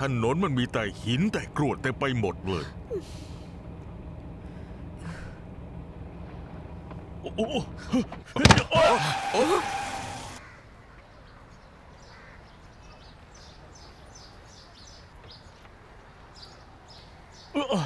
ถนนมันมีแต่หินแต่กรวดเต็มไปหมดเลย โอ้โหโอ้โอ้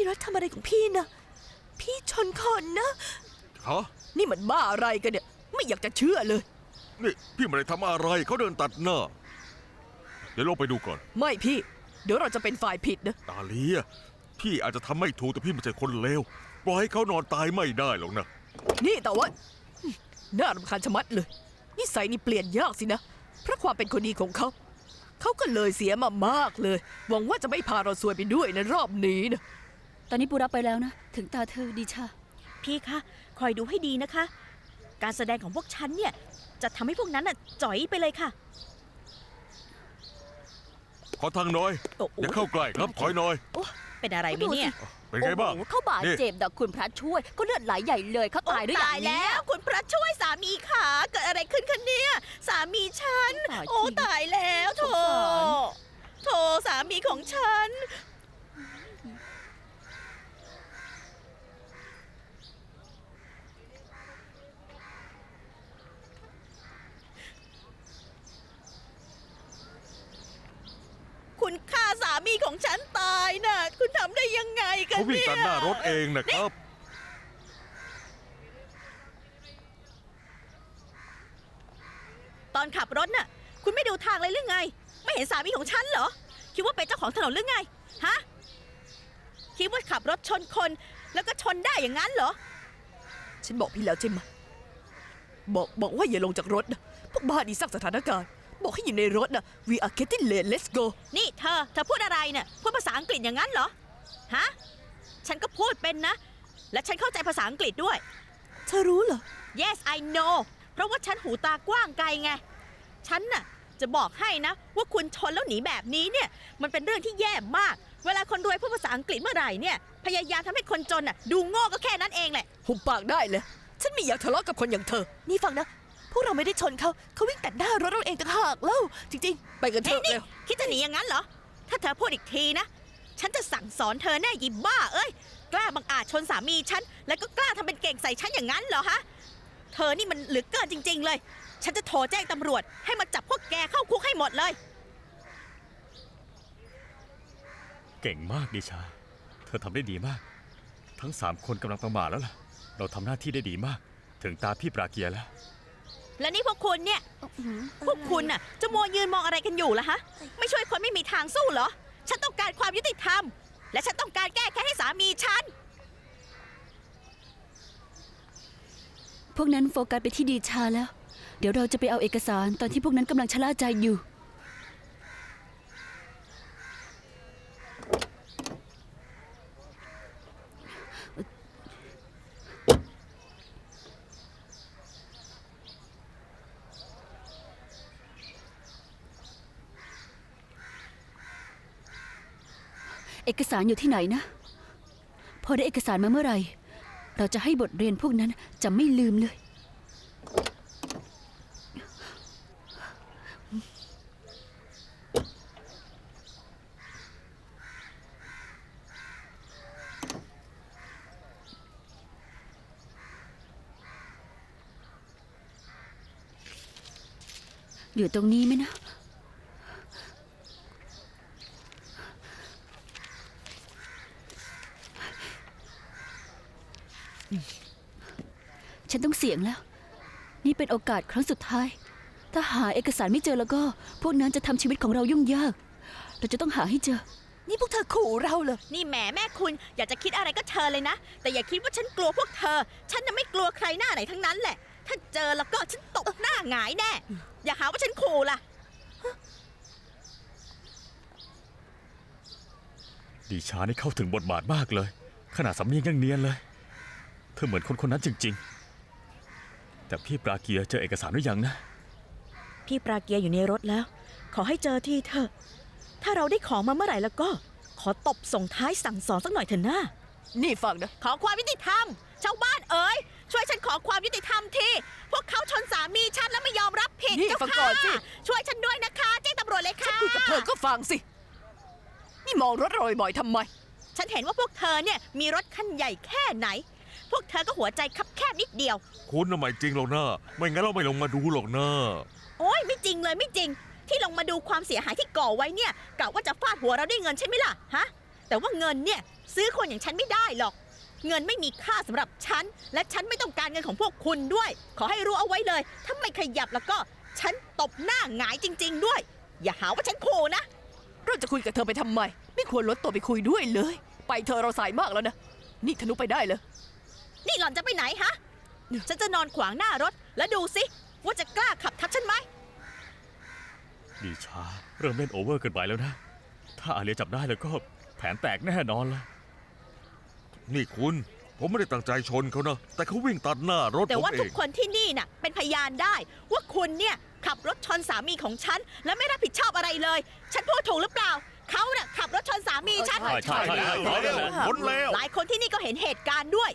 พี่รัฐทำอะไรของพี่นะ พี่ชนคนนะ ฮะนี่มันบ้าอะไรกันเนี่ย ไม่อยากจะเชื่อเลย นี่พี่ไม่ได้ทำอะไรเขาเดินตัดหน้า เดี๋ยวลงไปดูก่อน ไม่พี่ เดี๋ยวเราจะเป็นฝ่ายผิดนะ ตาเลียพี่อาจจะทำไม่ถูกแต่พี่ไม่ใช่คนเลวปล่อยให้เขานอนตายไม่ได้หรอกนะ นี่แต่ว่าอืมน่ารำคาญชะมัดเลย นิสัยนี่เปลี่ยนยากสินะ เพราะความเป็นคนดีของเขา เขาก็เลยเสียมามากเลย หวังว่าจะไม่พาเราซวยไปด้วยในรอบนี้นะ ตอนนี้ปูรับไปแล้วนะ ถึงตาเธอดีชา พี่คะ คอยดูให้ดีนะคะ การแสดงของพวกฉันเนี่ย จะทำให้พวกนั้นน่ะจ่อยไปเลยค่ะ ขอทางหน่อยโอ้โห อย่าเข้าใกล้ครับถอยหน่อย เป็นอะไรไหมเนี่ยเป็นไงบ้าง โอ้โหเขาบาดนี่ เจ็บนะคุณพระช่วย ก็เลือดไหลใหญ่เลยเขาตายด้วยอย่างตายนี้แล้วคุณพระช่วยสามีขาเกิดอะไรขึ้นคะเนี่ย สามีฉัน ตายจริงโอ้ตายแล้วโถสงสาร โถสามีของฉัน คุณฆ่าสามี ของฉันตายน่ะ คุณทำได้ยังไงกันเขาวิ่งเนี่ยตัดหน้ารถเองนะครับ ตอนขับรถน่ะ คุณไม่ดูทางเลยหรือไง ไม่เห็นสามีของฉันเหรอ คิดว่าเป็นเจ้าของถนนหรือไง ฮะ คิดว่าขับรถชนคน แล้วก็ชนได้อย่างนั้นเหรอ ฉันบอกพี่แล้วใช่ไหมบอกบอกว่าอย่าลงจากรถนะพวกบ้านี่สร้างสถานการณ์ บอกให้อยู่ในรถนะ we are getting late let's go นี่เธอ เธอพูดอะไรเนี่ยพูดภาษาอังกฤษอย่างนั้นเหรอ ฮะ ฉันก็พูดเป็นนะ และฉันเข้าใจภาษาอังกฤษด้วย เธอรู้เหรอ yes I know เพราะว่าฉันหูตากว้างไกลไง ฉันน่ะจะบอกให้นะ ว่าคุณชนแล้วหนีแบบนี้เนี่ย มันเป็นเรื่องที่แย่มาก เวลาคนรวยพูดภาษาอังกฤษเมื่อไหร่เนี่ย พยายามทำให้คนจนน่ะดูโง่ก็แค่นั้นเองแหละ หุบปากได้เลย ฉันไม่อยากทะเลาะกับคนอย่างเธอ นี่ฟังนะ พวกเราไม่ได้ชนเขาเขาวิ่งตัดหน้ารถเราเองต่างหากแล้วจริงๆ ไปกันเถนี่อะนี่เร็ว คิดจะหนีอย่างนั้นเหรอ ถ้าเธอพูดอีกทีนะ ฉันจะสั่งสอนเธอแน่ยิบบ้า เอ้ย กล้าบังอาจชนสามีฉัน แล้วก็กล้าทำเป็นเก่งใส่ฉันอย่างนั้นเหรอฮะ เธอนี่มันเหลือเกินจริง ๆ เลย ฉันจะโทรแจ้งตำรวจ ให้มาจับพวกแกเข้าคุกให้หมดเลย เก่งมากดิชา เธอทำได้ดีมาก ทั้งสามคนกำลังประมาทแล้วล่ะ เราทำหน้าที่ได้ดีมาก ถึงตาพี่ปราเกียร์แล้ว และนี่พวกคุณเนี่ย พวกคุณน่ะจะมัวยืนมองอะไรกันอยู่ล่ะฮะ ไม่ช่วยคนไม่มีทางสู้เหรอ ฉันต้องการความยุติธรรม และฉันต้องการแก้แค้นให้สามีฉัน พวกนั้นโฟกัสไปที่ดีชาแล้ว เดี๋ยวเราจะไปเอาเอกสารตอนที่พวกนั้นกำลังชะล่าใจอยู่ เอกสารอยู่ที่ไหนนะ พอได้เอกสารมาเมื่อไหร่ เราจะให้บทเรียนพวกนั้นจะไม่ลืมเลย อยู่ตรงนี้ไหมนะ ฉันต้อ งเสี่ยงแล้ว นี่เป็นโอกาสครั้งสุดท้าย ถ้าหาเอกสารไม่เจอแล้วก็ พวกนั้นจะทำชีวิตของเรายุ่งยาก เราจะต้องหาให้เจอ นี่พวกเธอขู่เราเหรอ นี่แหมแม่คุณอยากจะคิดอะไรก็เชิญเลยนะ แต่อย่าคิดว่าฉันกลัวพวกเธอ ฉันน่ะไม่กลัวใครหน้าไหนทั้งนั้นแหละ ถ้าเจอแล้วก็ฉันตกหน้าหงายแน่ อย่าหาว่าฉันขู่ล่ะ ดิชานี่เข้าถึงบทบาทมากเลย ขนาดสำเนียงยังเนียนเลย เธอเหมือนคนคนนั้นจริง ๆ แต่พี่ปราเกียร์เจอเอกสารหรือยังนะ พี่ปราเกียร์อยู่ในรถแล้ว ขอให้เจอทีเถอะ ถ้าเราได้ของมาเมื่อไหร่แล้วก็ ขอตบส่งท้ายสั่งสอนสักหน่อยเถอะนะนี่ฟังนะขอความยุติธรรมชาวบ้านเอ๋ยช่วยฉันขอความยุติธรรมทีพวกเขาชนสามีฉันแล้วไม่ยอมรับผิดนี่เจ้าฟังก่ค่ะอนสิ ช่วยฉันด้วยนะคะแจ้งตำรวจเลยฉันค่ะ คุยกับเธอก็ฟังสิ นี่มองรถเราบ่อยๆทำไม ฉันเห็นว่าพวกเธอเนี่ยมีรถคันใหญ่แค่ไหน พวกเธอก็หัวใจคับแคบนิดเดียว คุณน่ะไม่จริงหรอกนะไม่งั้นเราไม่ลงมาดูหรอกนะโอ้ยไม่จริงเลยไม่จริง ที่ลงมาดูความเสียหายที่ก่อไว้เนี่ยกะว่าจะฟาดหัวเราได้เงินใช่ไหมล่ะฮะแต่ว่าเงินเนี่ยซื้อคนอย่างฉันไม่ได้หรอก เงินไม่มีค่าสำหรับฉัน และฉันไม่ต้องการเงินของพวกคุณด้วย ขอให้รู้เอาไว้เลย ถ้าไม่ขยับแล้วก็ฉันตบหน้าหงายจริง ๆ ด้วย อย่าหาว่าฉันโคนะเราจะคุยกับเธอไปทำไม ไม่ควรลดตัวไปคุยด้วยเลย ไปเธอะเราสายมากแล้วนะ นี่ธนุไปได้เลย นี่หล่อนจะไปไหนฮะ ฉันจะนอนขวางหน้ารถ แล้วดูสิ ว่าจะกล้าขับทับฉันไหมดิชาเริ่มเล่นโอเวอร์เกินไปแล้วนะ ถ้าอาเลียจับได้แล้วก็แผนแตกแน่นอนละนี่คุณ ผมไม่ได้ตั้งใจชนเขานะ แต่เขาวิ่งตัดหน้ารถแต่ผมว่าเอทุกงคนที่นี่น่ะ เป็นพยานได้ ว่าคุณเนี่ย ขับรถชนสามีของฉัน และไม่รับผิดชอบอะไรเลย ฉันพูดถูกหรือเปล่า เขาน่ะขับรถชนสามีฉัน ใช่ใช่ใช่แล้วใช่แล้วผลแล้ว หลายคนที่นี่ก็เห็นเหตุการณ์ด้วย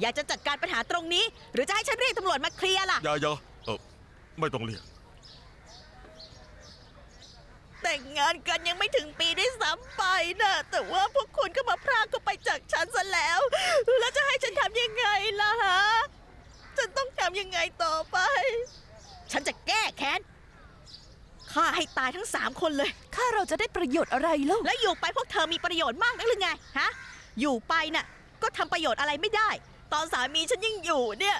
อยากจะจัดการปัญหาตรงนี้ หรือจะให้ฉันเรียกตำรวจมาเคลียร์ล่ะ อย่าอย่าเออไม่ต้องเรียก แต่งงานกันยังไม่ถึงปีด้วยซ้ำไปนะแต่ว่าพวกคุณก็มาพรากเขาไปจากฉันซะแล้ว แล้วจะให้ฉันทำยังไงล่ะฮะ ฉันต้องทำยังไงต่อไป ฉันจะแก้แค้นฆ่าให้ตายทั้งสามคนเลย ข้าเราจะได้ประโยชน์อะไรแล้วแล้วอยู่ไปพวกเธอมีประโยชน์มากนักหรือไงฮะ อยู่ไปน่ะ ก็ทำประโยชน์อะไรไม่ได้ ตอนสามีฉันยังอยู่เนี่ย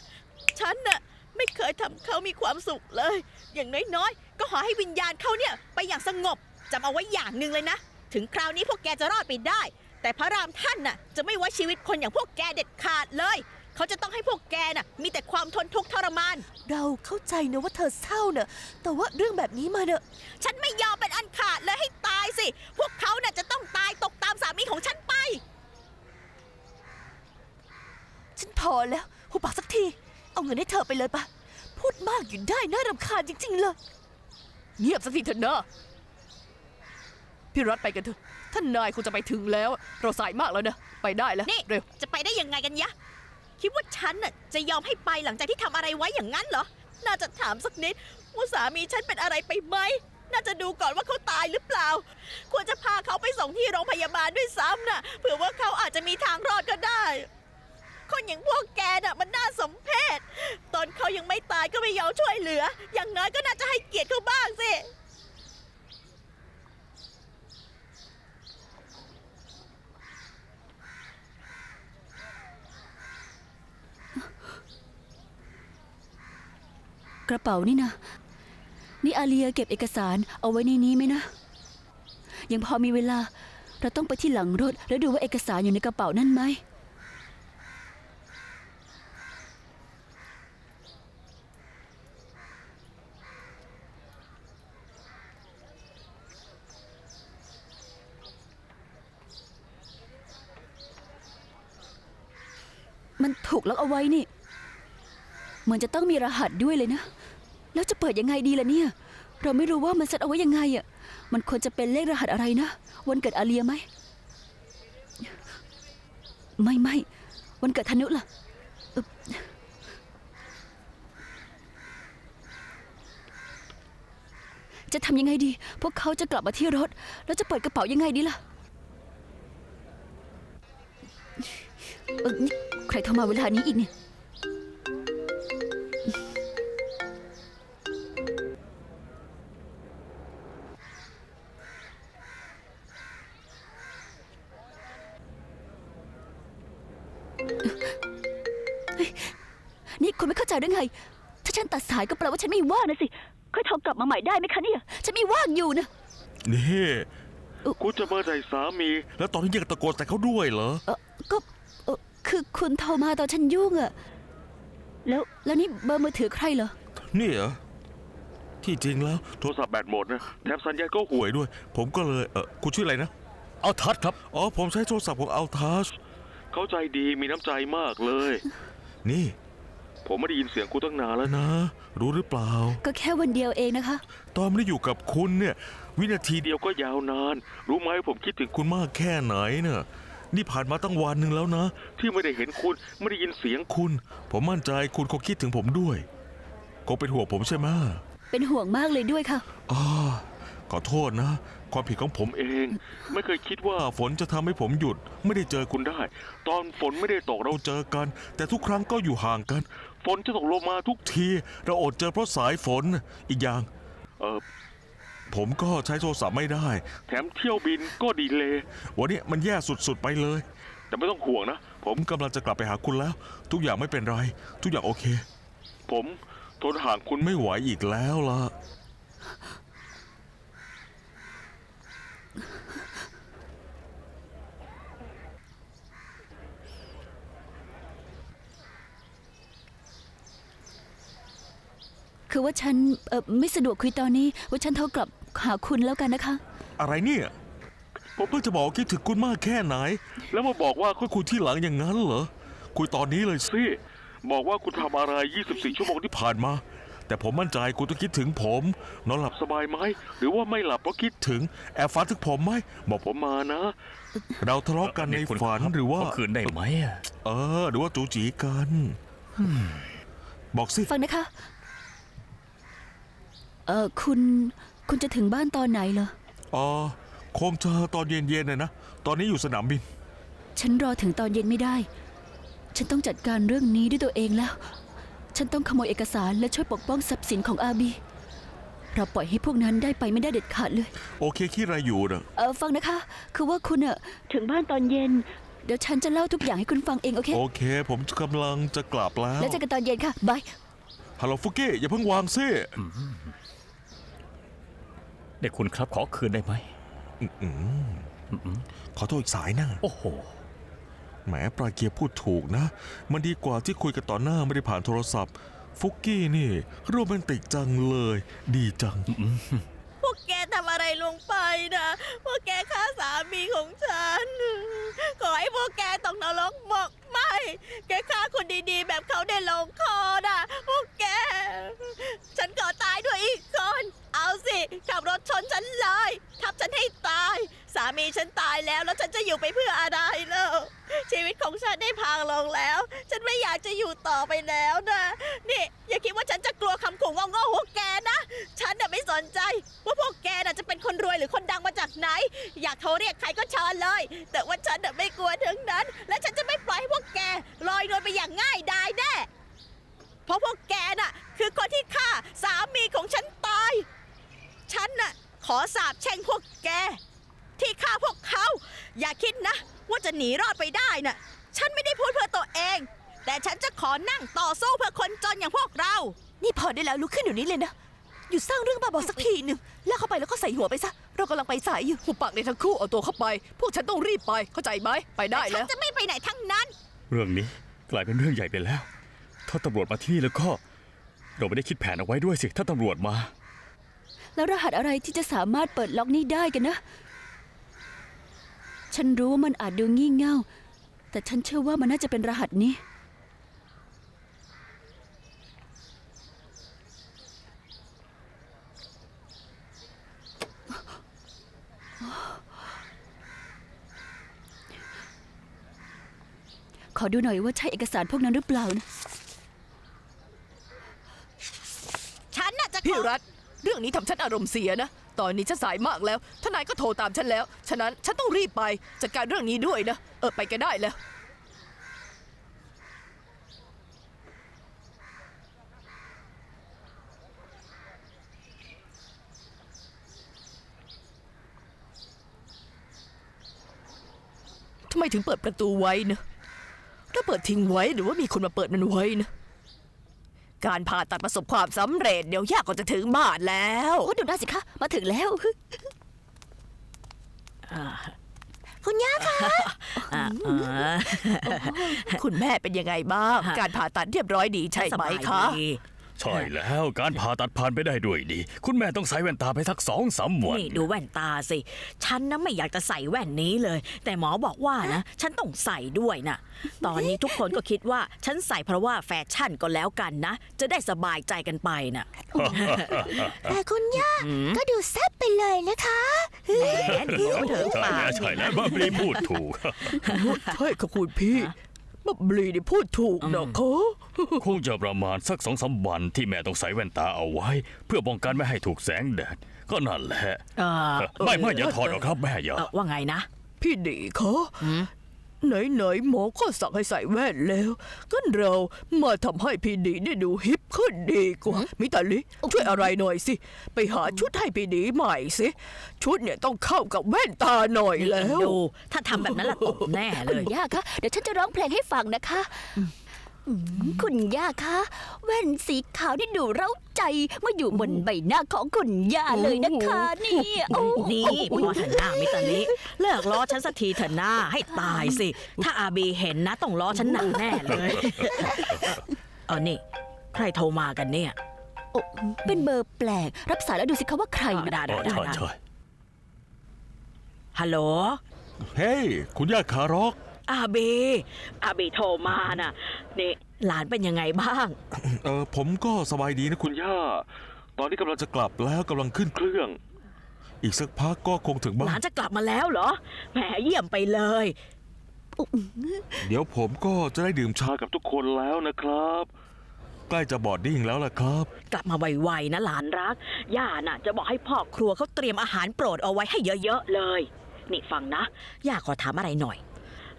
ฉันน่ะไม่เคยทำเขามีความสุขเลย อย่างน้อยๆ ก็ขอให้วิญญาณเขาเนี่ยไปอย่างสงบจำเอาไว้อย่างหนึ่งเลยนะ ถึงคราวนี้พวกแกจะรอดไปได้ แต่พระรามท่านน่ะจะไม่ไว้ชีวิตคนอย่างพวกแกเด็ดขาดเลย เขาจะต้องให้พวกแกน่ะมีแต่ความทนทุกข์ทรมาน เราเข้าใจนะว่าเธอเศร้าเนอะแต่ว่าเรื่องแบบนี้มาเนอะฉันไม่ยอมเป็นอันขาดเลยให้ตายสิ พวกเขาน่ะจะต้องตายตกตามสามีของฉันไป ฉัน พอแล้วหุบปากสักที เอาเงินให้เธอไปเลยปะพูดมากอยู่ได้น่ารำคาญจริง ๆ เลย เงียบสักทีเถอะนะพี่รัฐไปกันเถอะท่านนายคงจะไปถึงแล้ว เราสายมากแล้วนะ ไปได้แล้วนี่เร็ว จะไปได้ยังไงกันยะ คิดว่าฉันน่ะจะยอมให้ไปหลังจากที่ทำอะไรไว้อย่างนั้นเหรอ น่าจะถามสักนิดว่าสามีฉันเป็นอะไรไปไหม น่าจะดูก่อนว่าเขาตายหรือเปล่า ควรจะพาเขาไปส่งที่โรงพยาบาลด้วยซ้ำน่ะเผื่อว่าเขาอาจจะมีทางรอดก็ได้ คนอย่างพวกแกน่ะมันน่าสมเพชตอนเขายังไม่ตายก็ไม่ยอมช่วยเหลือ อย่างน้อยก็น่าจะให้เกียรติเขาบ้างสิ กระเป๋านี่นะ นี่อาเลียเก็บเอกสารเอาไว้ในนี้ไหมนะ ยังพอมีเวลา เราต้องไปที่หลังรถแล้วดูว่าเอกสารอยู่ในกระเป๋านั่นไหม มันถูกล็อก เอาไว้นี่ เหมือนจะต้องมีรหัสด้วยเลยนะ แล้วจะเปิดยังไงดีล่ะเนี่ย เราไม่รู้ว่ามันเซตเอาไว้ยังไงอะ มันควรจะเป็นเลขรหัสอะไรนะ วันเกิดอาเลียไหม ไม่ไม่วันเกิดธนุล่ะจะทำยังไงดี พวกเขาจะกลับมาที่รถ แล้วจะเปิดกระเป๋ายังไงดีล่ะ เอ่อนี่ใครโทรมาเวลานี้อีกเนี่ย นี่คุณไม่เข้าใจหรือไง ถ้าฉันตัดสายก็แปลว่าฉันไม่ว่างนะสิ ค่อยโทรกลับมาใหม่ได้ไหมคะเนี่ย ฉันไม่ว่างอยู่นะ นี่เอ่อคุณจะเบอร์ใส่สามี แล้วตอนนี้ยังตะโกนแต่เขาด้วยเหรอ เออก็เออ คือคุณโทรมาตอนฉันยุ่งอะแล้วแล้วนี่เบอร์มือถือใครเหรอ นี่เหรอ ที่จริงแล้ว โทรศัพท์แบตหมดนะแถมสัญญาณก็ห่วยด้วย ผมก็เลยเออคุณชื่ออะไรนะ เอาทัดครับ อ๋อ ผมใช้โทรศัพท์ของอัลทัชเขาใจดีมีน้ำใจมากเลย นี่ ผมไม่ได้ยินเสียงคุณตั้งนานแล้วนะ รู้หรือเปล่า ก็แค่วันเดียวเองนะคะ ตอนไม่ได้อยู่กับคุณเนี่ย วินาทีเดียวก็ยาวนาน รู้ไหมผมคิดถึงคุณมากแค่ไหนเน่ะ นี่ผ่านมาตั้งวันหนึ่งแล้วนะ ที่ไม่ได้เห็นคุณไม่ได้ยินเสียงคุณ ผมมั่นใจคุณคงคิดถึงผมด้วยคงเป็นห่วงผมใช่ไหมเป็นห่วงมากเลยด้วยค่ะอ่าขอโทษนะ ความผิดของผมเอง ไม่เคยคิดว่าฝนจะทำให้ผมหยุด ไม่ได้เจอคุณได้ ตอนฝนไม่ได้ตกเราเจอกัน แต่ทุกครั้งก็อยู่ห่างกัน ฝนจะตกลงมาทุกที เราอดเจอเพราะสายฝนอีกอย่าง เออ ผมก็ใช้โทรศัพท์ไม่ได้ แถมเที่ยวบินก็ดีเลย วันนี้มันแย่สุดๆไปเลย แต่ไม่ต้องห่วงนะผมกำลังจะกลับไปหาคุณแล้ว ทุกอย่างไม่เป็นไร ทุกอย่างโอเค ผมทนห่างคุณไม่ไหวอีกแล้วล่ะ คือว่าฉันเออไม่สะดวกคุยตอนนี้ ว่าฉันโทรกลับหาคุณแล้วกันนะคะ อะไรเนี่ย ผมเพิ่งจะบอกว่าคิดถึงคุณมากแค่ไหน แล้วมาบอกว่าค่อยคุยที่หลังอย่างนั้นเหรอ คุยตอนนี้เลยสิ บอกว่าคุณทำอะไร 24 ชั่วโมงที่ผ่านมา แต่ผมมั่นใจคุณต้องคิดถึงผม นอนหลับสบายไหม หรือว่าไม่หลับเพราะคิดถึง แอบฝันถึงผมไหม บอกผมมานะ เราทะเลาะกันในคุณฝันครับหรือว่าเคืนได้ไหมอะ เออ หรือว่าจูจีกัน บอกสิ ฟังนะคะ เออคุณ คุณจะถึงบ้านตอนไหนเหรอ อ๋อคงจะตอนเย็นๆนะนะ ตอนนี้อยู่สนามบิน ฉันรอถึงตอนเย็นไม่ได้ ฉันต้องจัดการเรื่องนี้ด้วยตัวเองแล้ว ฉันต้องขโมยเอกสารและช่วยปกป้องทรัพย์สินของอาบี เราปล่อยให้พวกนั้นได้ไปไม่ได้เด็ดขาดเลย โอเคคิดอะไรอยู่นะเออฟังนะคะ คือว่าคุณอะถึงบ้านตอนเย็น เดี๋ยวฉันจะเล่าทุกอย่างให้คุณฟังเองโอเค โอเค ผมกำลังจะกลับแล้วแล้วเจอกันตอนเย็นค่ะบายฮัลโหลฟุกี้อย่าเพิ่งวางซิ เด็กคุณครับขอคืนได้ไหม ขอโทษอีกสายนะโอ้โห แหมปลาเกียร์พูดถูกนะ มันดีกว่าที่คุยกันต่อหน้าไม่ได้ผ่านโทรศัพท์ ฟุกกี้นี่โรแมนติกจังเลย ดีจัง พวกแกทำอะไรลงไปนะ พวกแกฆ่าสามีของฉัน ขอให้พวกแกตกนรกหมกไหมแกฆ่าคนดีๆ แบบเขาได้ลงคอนะพวกแก ฉันขอตายด้วยอีกคน เอาสิ ขับรถชนฉันเลยทับฉันให้ตาย สามีฉันตายแล้วแล้วฉันจะอยู่ไปเพื่ออะไรเล่าชีวิตของฉันได้พังลงแล้ว ฉันไม่อยากจะอยู่ต่อไปแล้วนะนี่ อย่าคิดว่าฉันจะกลัวคำขู่งงๆของแกนะฉันน่ะไม่สนใจ ว่าพวกแกน่ะจะเป็นคนรวยหรือคนดังมาจากไหน อยากโทรเรียกใครก็เชิญเลย แต่ว่าฉันน่ะไม่กลัวถึงนั้น และฉันจะไม่ปล่อยให้พวกแกลอยนวลไปอย่างง่ายดายแน่เพราะพวกแกน่ะ คือคนที่ฆ่าสามีของฉันตาย ฉันน่ะขอสาบแช่งพวกแก ที่ฆ่าพวกเขา อย่าคิดนะ ว่าจะหนีรอดไปได้น่ะ ฉันไม่ได้พูดเพื่อตัวเอง แต่ฉันจะขอนั่งต่อสู้เพื่อคนจนอย่างพวกเรา นี่พอได้แล้วลุกขึ้นเดี๋ยวนี้เลยนะ หยุดสร้างเรื่องบ้าบอสักทีหนึ่งลากเข้าไปแล้วก็ใส่หัวไปซะ เรากำลังไปสายอยู่ หุบปากในทั้งคู่เอาตัวเข้าไป พวกฉันต้องรีบไปเข้าใจไหมไปได้ฉัแล้นว จะไม่ไปไหนทั้งนั้น เรื่องนี้กลายเป็นเรื่องใหญ่ไปแล้ว ถ้าตำรวจมาที่นี่แล้วก็ เราไม่ได้คิดแผนเอาไว้ด้วยสิ ถ้าตำรวจมา แล้วรหัสอะไรที่จะสามารถเปิดล็อกนี้ได้กันนะ ฉันรู้ว่ามันอาจดูงี่เง่า แต่ฉันเชื่อว่ามันน่าจะเป็นรหัสนี้ ขอดูหน่อยว่าใช่เอกสารพวกนั้นหรือเปล่านะ ฉันน่ะจะขพี่อรัฐเรื่องนี้ทำฉันอารมณ์เสียนะ ตอนนี้ฉันสายมากแล้ว ทนายก็โทรตามฉันแล้ว ฉะนั้นฉันต้องรีบไปจัดการเรื่องนี้ด้วยนะ เออไปกันได้แล้ว ทำไมถึงเปิดประตูไว้นะถ้าเปิดทิ้งไว้หรือว่ามีคนมาเปิดมันไว้นะ การผ่าตัดประสบความสำเร็จเดี๋ยวยากก็จะถึงบ้านแล้ว โอ้ดูได้สิคะ มาถึงแล้ว คุณย่าคะคุณแม่เป็นยังไงบ้าง การผ่าตัดเรียบร้อยดีใช่ไหมคะ สบายดี ใช่แล้วการผ่าตัดผ่านไปได้ด้วยดี คุณแม่ต้องใส่แว่นตาไปสักสองสามวันนี่ดูแว่นตาสิ ฉันนะไม่อยากจะใส่แว่นนี้เลย แต่หมอบอกว่านะ ฉันต้องใส่ด้วยนะตอนนี้ทุกคนก็คิดว่าฉันใส่เพราะว่าแฟชั่นก็แล้วกันนะ จะได้สบายใจกันไปนะแต่คุณย่าก็ดูแซ่บไปเลยนะคะแหมเดี๋ยวเถอะใช่ปาแล้วกใช่แล้วบับลีพูดถูกใช่ค่ะคุณพี่บับลีนี่พูดถูกนะคะ คงจะประมาณสักสองสามวันที่แม่ต้องใส่แว่นตาเอาไว้ เพื่อป้องกันไม่ให้ถูกแสงแดด ก็นั่นแหละเออไม่ไม่อย่าถอดหรอกครับแม่อย่า เอ่อว่าไงนะพี่ดีคะไหนไหนๆหมอก็สั่งให้ใส่แว่นแล้วก็เรามาทำให้พี่ดีได้ดูฮิปขึ้นดีกว่ามิตาลิช่วยอะไรหน่อยสิ ไปหาชุดให้พี่ดีใหม่สิชุดเนี่ยต้องเข้ากับแว่นตาหน่อยนี่แล้เอ็นวดู ถ้าทำแบบนั้นละตกแน่เลคุณยย่าคะเดี๋ยวฉันจะร้องเพลงให้ฟังนะคะอืม คุณย่าคะ แว่นสีขาวที่ดูเร้าใจมาอยู่บนใบหน้าของคุณย่าเลยนะคะนี่โอ้นี่พอเถอะหน้ามิตาลิเลิกล้อฉันสักทีเถอะหน้าให้ตายสิ ถ้าอาบีเห็นนะต้องล้อฉันหนักแน่เลยเออนี่ ใครโทรมากันเนี่ย โอ้เป็นเบอร์แปลก รับสายแล้วดูสิคะว่าใครเออนะได้อ๋ได้อได้ใช่ได้ใช่ฮัลโหล เฮ้ย คุณย่าคารอก อาบีอาบีโทรมาน่ะนี่หลานเป็นยังไงบ้าง เออผมก็สบายดีนะคุณย่า ตอนนี้กำลังจะกลับแล้วกำลังขึ้นเครื่อง อีกสักพักก็คงถึงหบ้าลานนจะกลับมาแล้วเหรอแหมเยี่ยมไปเลย เดี๋ยวผมก็จะได้ดื่มชากับทุกคนแล้วนะครับ ใกล้จะบอดดิ้งแล้วล่ะครับ กลับมาไวๆนะหลานรัก ย่าน่ะ จะบอกให้พ่อครัวเขาเตรียมอาหารโปรดเอาไว้ให้เยอะๆเลย นี่ฟังนะ ย่าขอถามอะไรหน่อย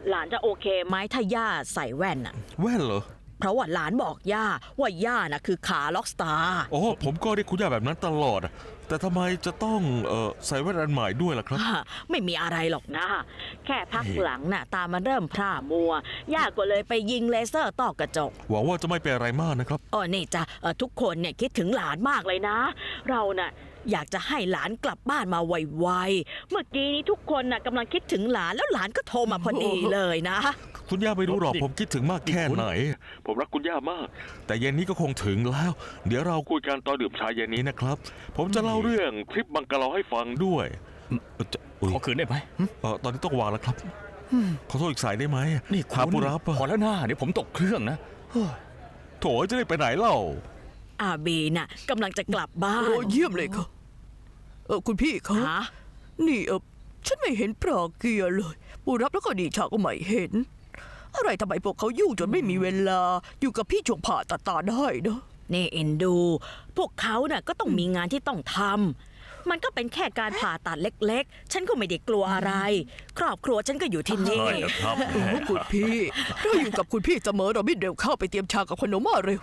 หลานจะโอเคไหมถ้าย่าใส่แว่นน่ะแว่นเหรอ เพราะว่าหลานบอกย่าว่าย่าน่ะคือขาล็อกสตาร์อ๋อ ผมก็เรียกคุณย่าแบบนั้นตลอดอะแต่ทำไมจะต้องเออใส่แว่นอันใหม่ด้วยล่ะครับอ่าไม่มีอะไรหรอกนะ แค่พักหลังน่ะ ตามันเริ่มพร่ามัว ย่าก็เลยไปยิงเลเซอร์ต่อกระจก หวังว่าจะไม่เป็นอะไรมากนะครับอ๋อนี่จ้ะเอ่อทุกคนเนี่ยคิดถึงหลานมากเลยนะ เราน่ะ อยากจะให้หลานกลับบ้านมาไวๆ เมื่อกี้นี้ทุกคนน่ะกำลังคิดถึงหลานแล้วหลานก็โทรมาพอดีเลยนะ คุณย่าไม่รู้หรอกผมคิดถึงมากแค่ไหน ผมรักคุณย่ามาก แต่เย็นนี้ก็คงถึงแล้ว เดี๋ยวเราคุยกันตอนดื่มชาเย็นนี้นะครับ ผมจะเล่าเรื่องทริปบังกะโลให้ฟังด้วยเอ่อจะอุ๊ยขอคืนได้ไหมเออตอนนี้ต้องวางแล้วครับขอโทษอีกสายได้ไหมนี่หาคุณปุรับอะพอแล้วหน้าเดี๋ยวผมตกเครื่องนะ โถจะได้ไปไหนเล่า อาบีน่ะกำลังจะกลับบ้าโอ้นเยี่ยมเลยค่ะ เออคุณพี่คะฮะนี่เออฉันไม่เห็นปลอกเกียร์เลยปูรับแล้วก็ดีชาก็ไม่เห็น อะไรทำไมพวกเขายุ่งจนไม่มีเวลา อยู่กับพี่ช่วงผ่าตัดตาได้นะนี่เอ็นดู พวกเขาน่ะก็ต้องมีงานที่ต้องทำมันก็เป็นแค่การผ่าตัดเล็ก ๆ ฉันก็ไม่ได้กลัวอะไร ครอบครัวฉันก็อยู่ที่นี่ ใช่นะครับ โอ้คุณพี่ เราอยู่กับคุณพี่เสมอเราไม่เร็วเข้าไปเตรียมชากับขนมมาเร็ว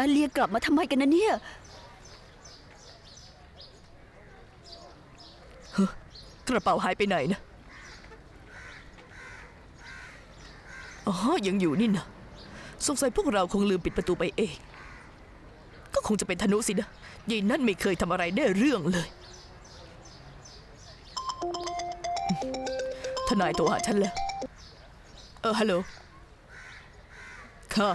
อาเลียกลับมาทำไมกันนะเนี่ยกระเป๋าหายไปไหนนะ อ๋อ ยังอยู่นี่นะสงสัยพวกเราคงลืมปิดประตูไปเอง ก็คงจะเป็นธนุสินะยายนั่นไม่เคยทำอะไรได้เรื่องเลย ทนายโทรหาฉันแล้ว เออ ฮัลโหล ค่ะ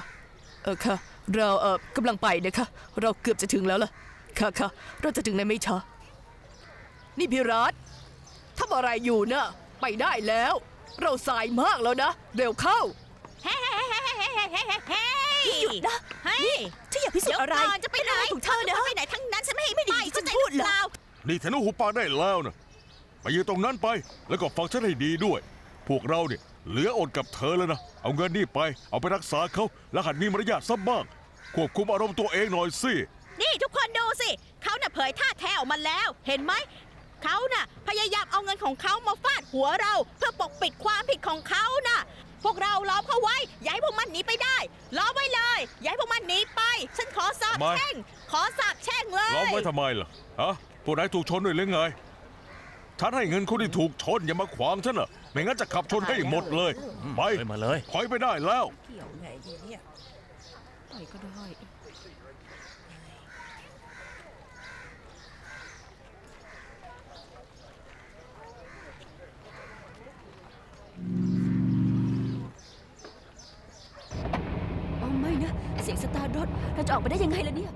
เออ ค่ะ เราเออกำลังไปนะคะเราเกือบจะถึงแล้วล่ะ ค่ะค่ะเราจะถึงในไม่ช้านี่พี่รัฐทำอะไรอยู่นะไปได้แล้ว เราสายมากแล้วนะ เร็วเข้าเฮ้ยหยุดนะเฮ้ยฉันอยากพิสูจน์อะไรเดี๋ยวก่อนจะไปไหนถูกเธอเนอะไปไหนทั้งนั้นฉันไม่ให้ไม่ดีฉันพูดเหรอนี่ธนุหูปากได้แล้วนะไปยืนตรงนั้นไป แล้วก็ฟังฉันให้ดีด้วย พวกเราเนี่ย เหลืออดกับเธอแล้วนะ เอาเงินนี่ไป เอาไปรักษาเขาแล้วหัดมีมารยาทซะบ้าง ควบคุมอารมณ์ตัวเองหน่อยสิ นี่ทุกคนดูสิ เขาน่ะเผยท่าแท้ออกมาแล้ว เห็นไหม เขาน่ะพยายามเอาเงินของเขามาฟาดหัวเรา เพื่อปกปิดความผิดของเขาน่ะ พวกเราล้อมเขาไว้ อย่าให้พวกมันหนีไปได้ ล้อมไว้เลย อย่าให้พวกมันหนีไป ฉันขอสาบไม่ แช่ง ขอสาบแช่งเลยล้อมไว้ทำไมล่ะ ฮะ พวกนายถูกชนด้วยหรือไง ฉันให้เงินคนที่ถูกชนอย่ามาขวาท่านเหรไม่งั้นจะขับชนให้หมดเลยไปมาเลย ถอยไปได้แล้ว เกี่ยวไงดีเนี่ยต่อยก็ด้เอาไม่นะ เสียงสตาร์ทรถเราจะออกไปได้ยังไงล่ะเนี่ย